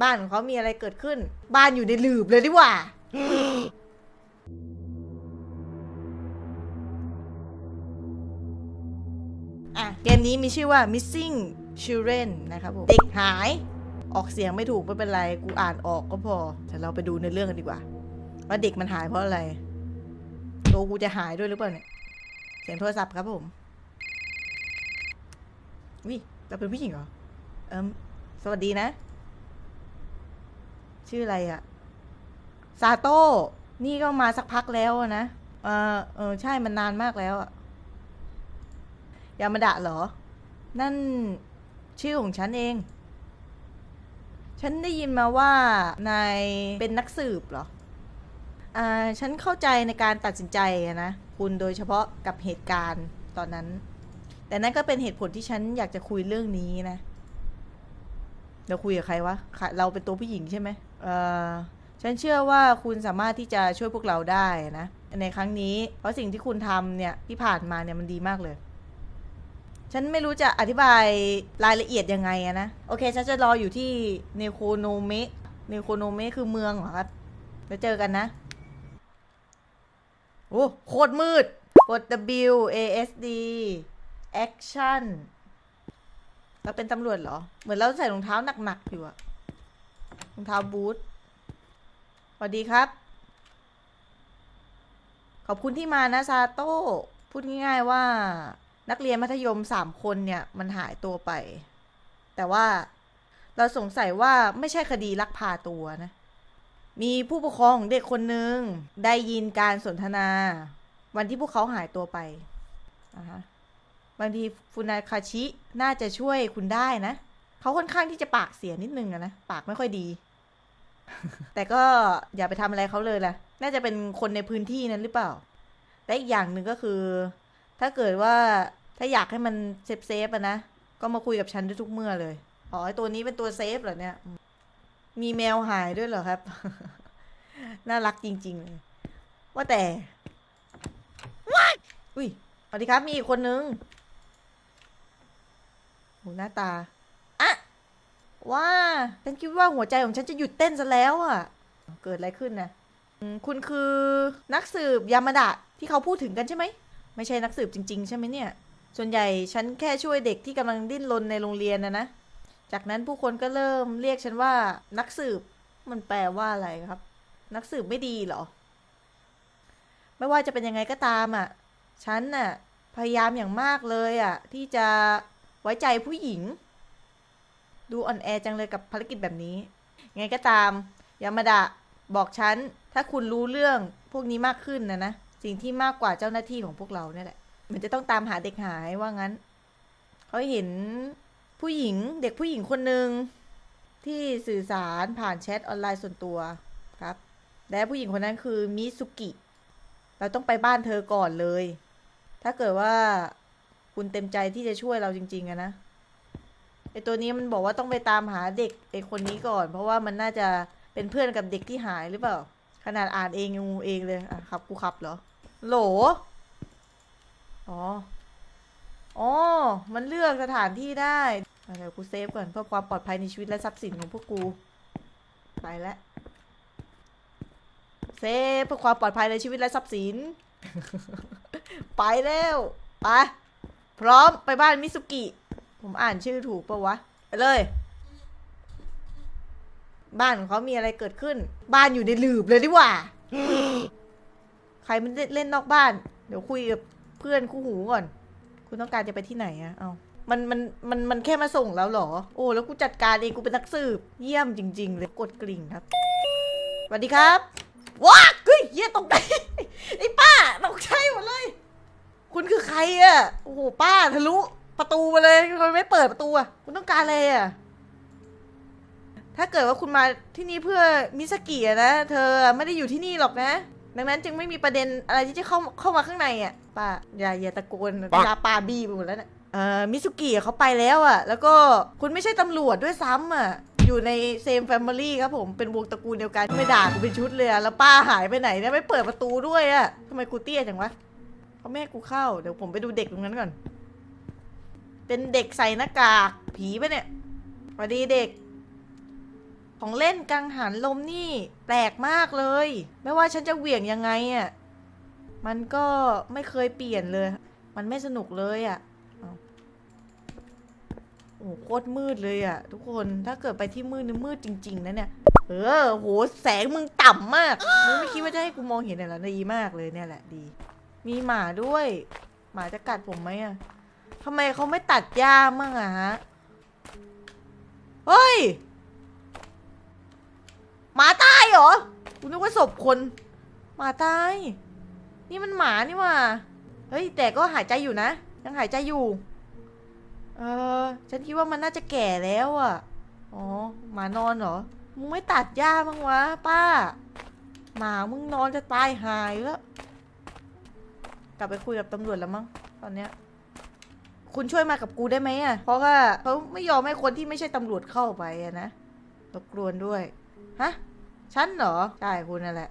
บ้านของเขามีอะไรเกิดขึ้น บ้านอยู่ในหลืบเลยดีกว่า อะ เกมนี้มีชื่อว่า missing children นะครับผม เด็กหาย ออกเสียงไม่ถูกไม่เป็นไร กูอ่านออกก็พอ แต่เราไปดูในเรื่องกันดีกว่า ว่าเด็กมันหายเพราะอะไร ตัวกูจะหายด้วยหรือเปล่าเนี่ย เสียงโทรศัพท์ครับผมวิเราเป็นผู้หญิงเหรอ เอิมสวัสดีนะ ชื่ออะไรอะซาโต้นี่ก็มาสักพักแล้วนะเออเออใช่มันนานมากแล้วอะยามาดะเหรอ นั่นชื่อของฉันเอง ฉันได้ยินมาว่านายเป็นนักสืบเหรออ่าฉันเข้าใจในการตัดสินใจนะ คุณโดยเฉพาะกับเหตุการณ์ตอนนั้น แต่นั่นก็เป็นเหตุผลที่ฉันอยากจะคุยเรื่องนี้นะ เราคุยกับใครวะ เราเป็นตัวผู้หญิงใช่ไหม ฉันเชื่อว่าคุณสามารถที่จะช่วยพวกเราได้นะในครั้งนี้ เพราะสิ่งที่คุณทำเนี่ยที่ผ่านมาเนี่ยมันดีมากเลย ฉันไม่รู้จะอธิบายรายละเอียดยังไงอะนะ โอเค ฉันจะรออยู่ที่เนโคโนเมะเนโคโนเมะคือเมืองเหรอครับแล้วเจอกันนะ โอ้โคตรมืด กด W A S D action เราเป็นตำรวจเหรอ เหมือนเราใส่รองเท้าหนัก ๆ อยู่อะ รองเท้าบูทสวัสดีครับ ขอบคุณที่มานะซาโต้ พูดง่ายๆว่านักเรียนมัธยมสามคนเนี่ยมันหายตัวไป แต่ว่าเราสงสัยว่าไม่ใช่คดีลักพาตัวนะ มีผู้ปกครองของเด็กคนหนึ่งได้ยินการสนทนา วันที่พวกเขาหายตัวไปอ่าฮะบางทีฟุนาคาชิน่าจะช่วยคุณได้นะ เขาค่อนข้างที่จะปากเสียนิดนึงนะ ปากไม่ค่อยดี แต่ก็อย่าไปทำอะไรเขาเลยแหละน่าจะเป็นคนในพื้นที่นั้นหรือเปล่า และอีกอย่างหนึ่งก็คือ ถ้าเกิดว่าถ้าอยากให้มันเซฟเซฟๆอะนะ ก็มาคุยกับฉันได้ทุกเมื่อเลย อ๋อไอตัวนี้เป็นตัวเซฟเหรอเนี่ย มีแมวหายด้วยเหรอครับ น่ารักจริง ๆ เลย ว่าแต่อุ้ยสวัสดีครับ มีอีกคนนึงโหหน้าตา ว่าฉันคิดว่าหัวใจของฉันจะหยุดเต้นซะแล้วอะเกิดอะไรขึ้นนะคุณคือนักสืบยามาดะที่เขาพูดถึงกันใช่ไหม ไม่ใช่นักสืบจริง ๆ ใช่ไหมเนี่ย ส่วนใหญ่ฉันแค่ช่วยเด็กที่กำลังดิ้นรนในโรงเรียนนะนะ จากนั้นผู้คนก็เริ่มเรียกฉันว่านักสืบ มันแปลว่าอะไรครับ นักสืบไม่ดีเหรอ ไม่ว่าจะเป็นยังไงก็ตามอะ ฉันน่ะพยายามอย่างมากเลยอะ ที่จะไว้ใจผู้หญิง ดูอ่อนแอจังเลยกับภารกิจแบบนี้ ไงก็ตาม ยามาดะบอกฉัน ถ้าคุณรู้เรื่องพวกนี้มากขึ้นนะนะ สิ่งที่มากกว่าเจ้าหน้าที่ของพวกเราเนี่ยแหละ มันจะต้องตามหาเด็กหายว่างั้น เขาเห็นผู้หญิงเด็กผู้หญิงคนหนึ่งที่สื่อสารผ่านแชทออนไลน์ส่วนตัวครับ และผู้หญิงคนนั้นคือมิสุกิ เราต้องไปบ้านเธอก่อนเลย ถ้าเกิดว่าคุณเต็มใจที่จะช่วยเราจริงๆอะนะ ไอตัวนี้มันบอกว่าต้องไปตามหาเด็กไอคนนี้ก่อน เพราะว่ามันน่าจะเป็นเพื่อนกับเด็กที่หายหรือเปล่า ขนาดอ่านเองงูเองเลยอะครับกูขับเหรอโหลอ๋ออ๋อมันเลือกสถานที่ได้เดี๋ยวกูเซฟก่อนเพื่อความปลอดภัยในชีวิตและทรัพย์สินของพวกกูไปแล้วเซฟเพื่อความปลอดภัยในชีวิตและทรัพย์สิน ไปแล้วไปพร้อมไปบ้านมิสุกิ ผมอ่านชื่อถูกปะวะ ไปเลย บ้านของเขามีอะไรเกิดขึ้น บ้านอยู่ในหลืบเลยดีกว่า ใครมันเล่นนอกบ้าน เดี๋ยวคุยกับเพื่อนคู่หูก่อน คุณต้องการจะไปที่ไหนอะเอามันมันมันมันแค่มาส่งแล้วหรอ โอ้แล้วกูจัดการเองกูเป็นนักสืบ เยี่ยมจริง ๆ เลยกดกริ่งครับสวัสดีครับว้าเฮ้ยเหี้ยตกใจไอ้ป้าตกใจหมดเลย คุณคือใครอะโอ้โหป้าทะลุ ประตูมาเลยทำไมไม่เปิดประตูอะคุณต้องการอะไรอะถ้าเกิดว่าคุณมาที่นี่เพื่อมิสกิอะนะ เธอไม่ได้อยู่ที่นี่หรอกนะ ดังนั้นจึงไม่มีประเด็นอะไรที่จะเข้าเข้ามาข้างในอะป้าอย่าอย่าตะโกนยาปาบี้ไปหมดแล้วเนะี่ยเอ่อมิสุกิอะเขาไปแล้วอะแล้วก็คุณไม่ใช่ตำรวจด้วยซ้ำอะอยู่ในเซมแฟมิลี่ครับผมเป็นวงตระกูลเดียวกันไม่ด่ากูเป็นชุดเลยอะแล้วป้าหายไปไหนเนี่ยไม่เปิดประตูด้วยอะทำไมกูเตี้ยจังวะเขาไม่ให้กูเข้าเดี๋ยวผมไปดูเด็กตรงนั้นก่อน เป็นเด็กใส่หน้ากาก ผีปะเนี่ยสวัสดีเด็ก ของเล่นกังหันลมนี่แปลกมากเลย ไม่ว่าฉันจะเหวี่ยงยังไงอะ่ะ มันก็ไม่เคยเปลี่ยนเลย มันไม่สนุกเลยอะ่ะโอ้โหโคตรมืดเลยอะ่ะ ทุกคนถ้าเกิดไปที่มืดนี่มืดจริง ๆนะเนี่ยเออโหแสงมึงต่ำมากมึงไม่คิดว่าจะให้กูมองเห็นอะไรดีมากเลยเนี่ยแหละดี มีหมาด้วย หมาจะกัดผมไหมอะ ทำไมเขาไม่ตัดหญ้ามั่งอะฮะ เฮ้ย หมาตายเหรอกูนึกว่าศพคน หมาตาย นี่มันหมานี่ว่า เฮ้ย แต่ก็หายใจอยู่นะ ยังหายใจอยู่ เออ ฉันคิดว่ามันน่าจะแก่แล้วอะอ๋อ หมานอนเหรอ มึงไม่ตัดหญ้าบ้างวะ ป้า หมามึงนอนจะตายหายแล้ว กลับไปคุยกับตำรวจแล้วมั้งตอนเนี้ย คุณช่วยมากับกูได้ไหมอะ เพราะว่าเขาไม่ยอมให้คนที่ไม่ใช่ตำรวจเข้าไปอะนะรบกวนด้วย ฮะ ฉันเหรอ ใช่คุณนั่นแหละ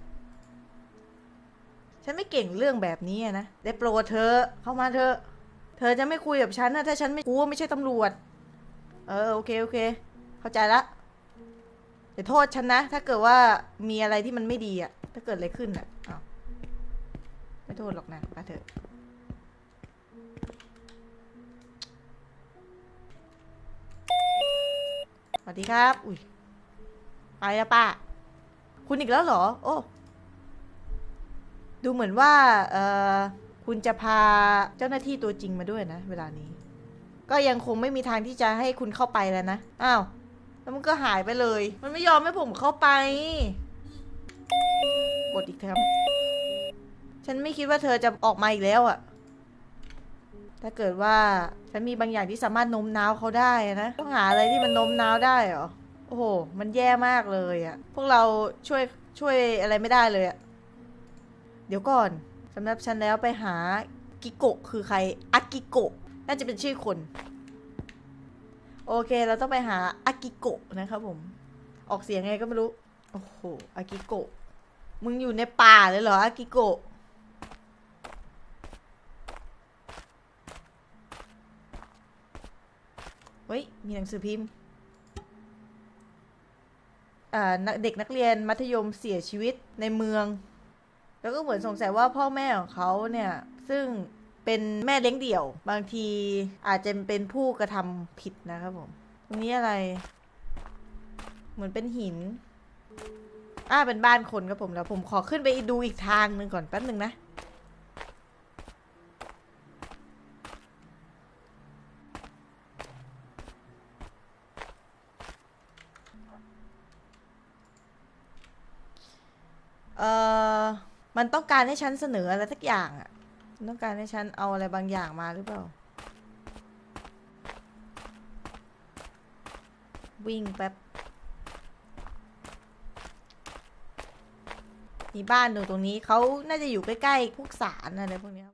ฉันไม่เก่งเรื่องแบบนี้อะนะ ได้โปรดเธอ เข้ามาเธอ เธอจะไม่คุยกับฉันนะถ้าฉันไม่กูไม่ใช่ตำรวจ เออโอเคโอเค เข้าใจละอย่าโทษฉันนะ ถ้าเกิดว่ามีอะไรที่มันไม่ดีอะถ้าเกิดอะไรขึ้นอะอ้าวไม่โทษหรอกนะไปเถอะ สวัสดีครับ อุ้ยไปแล้วป้า คุณอีกแล้วเหรอ โอ้ ดูเหมือนว่า เออคุณจะพาเจ้าหน้าที่ตัวจริงมาด้วยนะ เวลานี้ ก็ยังคงไม่มีทางที่จะให้คุณเข้าไปแล้วนะ อ้าว แล้วมันก็หายไปเลย มันไม่ยอมให้ผมเข้าไป กดอีกครับ ฉันไม่คิดว่าเธอจะออกมาอีกแล้วอะ ถ้าเกิดว่าฉันมีบางอย่างที่สามารถโน้มน้าวเขาได้นะ ต้องหาอะไรที่มันโน้มน้าวได้เหรอ โอ้โห มันแย่มากเลยอะพวกเราช่วยช่วยอะไรไม่ได้เลยอะเดี๋ยวก่อนสำหรับฉันแล้วไปหากิโกะคือใครอากิโกะน่าจะเป็นชื่อคน โอเค เราต้องไปหาอากิโกะนะครับผม ออกเสียงไงก็ไม่รู้ โอ้โหอากิโกะ มึงอยู่ในป่าเลยเหรออากิโกะ ฮ้ย มีหนังสือพิมพ์เด็กนักเรียนมัธยมเสียชีวิตในเมือง แล้วก็เหมือนสงสัยว่าพ่อแม่ของเขาเนี่ย ซึ่งเป็นแม่เลี้ยงเดี่ยว บางทีอาจจะเป็นผู้กระทำผิดนะครับผม ตรงนี้อะไร เหมือนเป็นหิน อ่าเป็นบ้านคนครับผมแล้วผมขอขึ้นไปดูอีกทางหนึ่งก่อนแป๊บหนึ่งนะ เออ มันต้องการให้ฉันเสนออะไรสักอย่างอะ่ะต้องการให้ฉันเอาอะไรบางอย่างมาหรือเปล่า วิ่งแป๊บ มีบ้านอยู่ตรงนี้เขาน่าจะอยู่ใกล้ๆพวกสารอะไรพวกเนี้ย